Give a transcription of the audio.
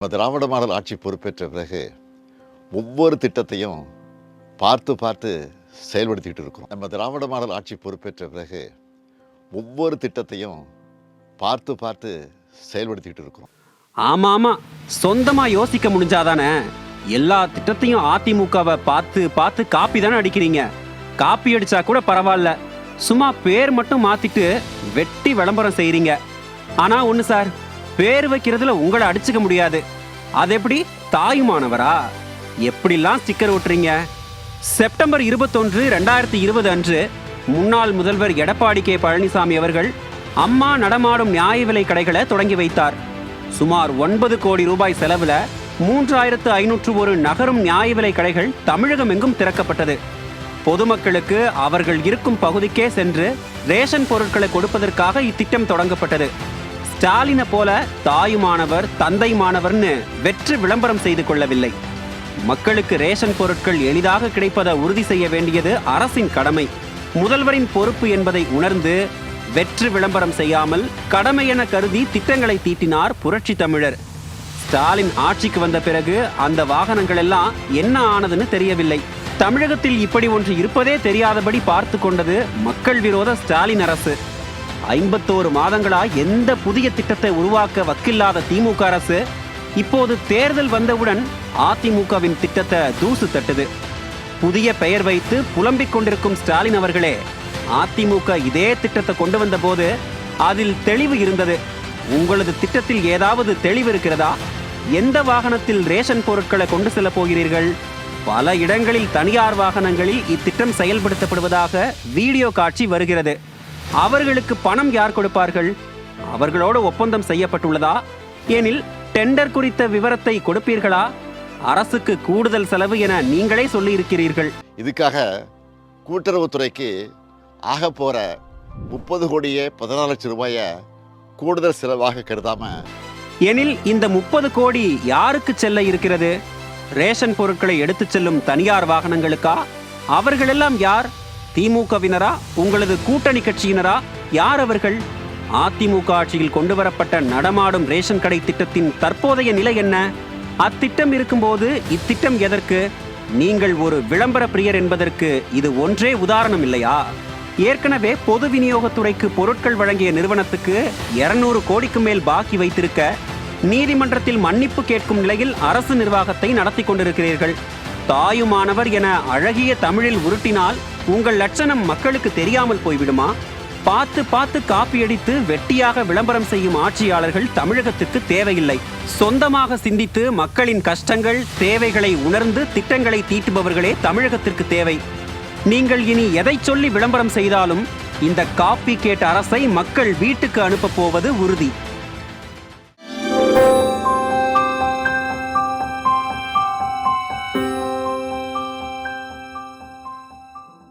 நம்ம திராவிட மாடல் ஆட்சி பொறுப்பேற்ற பிறகு ஒவ்வொரு திட்டத்தையும் பார்த்து பார்த்து செயல்படுத்திக்கிட்டு இருக்கிறோம். நம்ம திராவிட மாடல் ஆட்சி பொறுப்பேற்ற பிறகு ஒவ்வொரு திட்டத்தையும் பார்த்து பார்த்து செயல்படுத்திக்கிட்டு இருக்கிறோம். ஆமாம் ஆமாம் சொந்தமாக யோசிக்க முடிஞ்சாதானே? எல்லா திட்டத்தையும் அதிமுகவை பார்த்து பார்த்து காப்பி தானே அடிக்கிறீங்க. காப்பி அடித்தா கூட பரவாயில்ல. சும்மா பேர் மட்டும் மாற்றிட்டு வெட்டி விளம்பரம் செய்கிறீங்க ஆனால் ஒன்று சார் பேர் வைக்கிறதுல உங்களை அடிச்சுக்க முடியாது. அது எப்படி? தாயுமானவரா? எப்படிலாம் ஸ்டிக்கர் ஓட்டுறீங்க செப்டம்பர் இருபத்தொன்று ரெண்டாயிரத்தி இருபது அன்று முன்னாள் முதல்வர் எடப்பாடி கே. பழனிசாமி அவர்கள் அம்மா நடமாடும் நியாய விலை கடைகளை தொடங்கி வைத்தார். சுமார் ஒன்பது கோடி ரூபாய் செலவில் மூன்றாயிரத்து ஐநூற்று ஒரு நகரும் நியாய விலை கடைகள் தமிழகம் எங்கும் திறக்கப்பட்டது. பொதுமக்களுக்கு அவர்கள் இருக்கும் பகுதிக்கே சென்று ரேஷன் பொருட்களை கொடுப்பதற்காக இத்திட்டம் தொடங்கப்பட்டது. ஸ்டாலினை போல தாயுமானவர் தந்தைமானவர்னு வெற்று விளம்பரம் செய்து கொள்ளவில்லை. மக்களுக்கு ரேஷன் பொருட்கள் எளிதாக கிடைப்பதை உறுதி செய்ய வேண்டியது அரசின் கடமை. முதல்வரின் பொறுப்பு என்பதை உணர்ந்து வெற்று விளம்பரம் செய்யாமல் கடமை என கருதி திட்டங்களை தீட்டினார் புரட்சி தமிழர். ஸ்டாலின் ஆட்சிக்கு வந்த பிறகு அந்த வாகனங்கள் எல்லாம் என்ன ஆனதுன்னு தெரியவில்லை. தமிழகத்தில் இப்படி ஒன்று இருப்பதே தெரியாதபடி பார்த்து கொண்டது மக்கள் விரோத ஸ்டாலின் அரசு. ஐம்பத்தோரு மாதங்களா எந்த புதிய திட்டத்தை உருவாக்க வக்கில்லாத திமுக அரசு இப்போது தேர்தல் வந்தவுடன் அதிமுகவின் திட்டத்தை தூசு தட்டுது. புதிய பெயர் வைத்து புலம்பிக் கொண்டிருக்கும் ஸ்டாலின் அவர்களே அதிமுக இதே திட்டத்தை கொண்டு வந்த போது அதில் தெளிவு இருந்தது. உங்களது திட்டத்தில் ஏதாவது தெளிவு இருக்கிறதா? எந்த வாகனத்தில் ரேஷன் பொருட்களை கொண்டு செல்ல போகிறீர்கள்? பல இடங்களில் தனியார் வாகனங்களில் இத்திட்டம் செயல்படுத்தப்படுவதாக வீடியோ காட்சி வருகிறது. அவர்களுக்கு பணம் யார் கொடுப்பார்கள்? அவர்களோடு ஒப்பந்தம் செய்யப்பட்டுள்ளதா? எனில் டெண்டர் குறித்த விவரத்தை கொடுப்பீர்களா? அரசுக்கு கூடுதல் செலவு என நீங்களே சொல்லியிருக்கிறீர்கள். இதுக்காக கூட்டுறவுத்துறைக்கு ஆக போகிற முப்பது கோடியே பதினாலு லட்சம் ரூபாயை கூடுதல் செலவாக கருதாம எனில் இந்த முப்பது கோடி யாருக்கு செல்ல இருக்கிறது? ரேஷன் பொருட்களை எடுத்துச் செல்லும் தனியார் வாகனங்களுக்கா? அவர்களெல்லாம் யார்? திமுகவினரா உங்களது கூட்டணி கட்சியினரா யார் அவர்கள்? அதிமுக ஆட்சியில் கொண்டு வரப்பட்ட நடமாடும் ரேஷன் கடை திட்டத்தின் தற்போதைய நிலை என்ன? அத்திட்டம் இருக்கும்போது இத்திட்டம் எதற்கு? நீங்கள் ஒரு விளம்பர பிரியர் என்பதற்கு இது ஒன்றே உதாரணம் இல்லையா? ஏற்கனவே பொது விநியோகத்துறைக்கு பொருட்கள் வழங்கிய நிறுவனத்துக்கு 200 கோடிக்கு மேல் பாக்கி வைத்திருக்க நீதிமன்றத்தில் மன்னிப்பு கேட்கும் நிலையில் அரசு நிர்வாகத்தை நடத்தி கொண்டிருக்கிறீர்கள். தாயுமானவர் என அழகிய தமிழில் உருட்டினால் உங்கள் லட்சணம் மக்களுக்கு தெரியாமல் போய்விடுமா? பார்த்து பார்த்து காப்பியடித்து வெட்டியாக விளம்பரம் செய்யும் ஆட்சியாளர்கள் தமிழகத்துக்கு தேவையில்லை. சொந்தமாக சிந்தித்து மக்களின் கஷ்டங்கள் தேவைகளை உணர்ந்து திட்டங்களை தீட்டுபவர்களே தமிழகத்திற்கு தேவை. நீங்கள் இனி எதை சொல்லி விளம்பரம் செய்தாலும் இந்த காப்பி கேட்ட அரசை மக்கள் வீட்டுக்கு அனுப்பப் போவது உறுதி.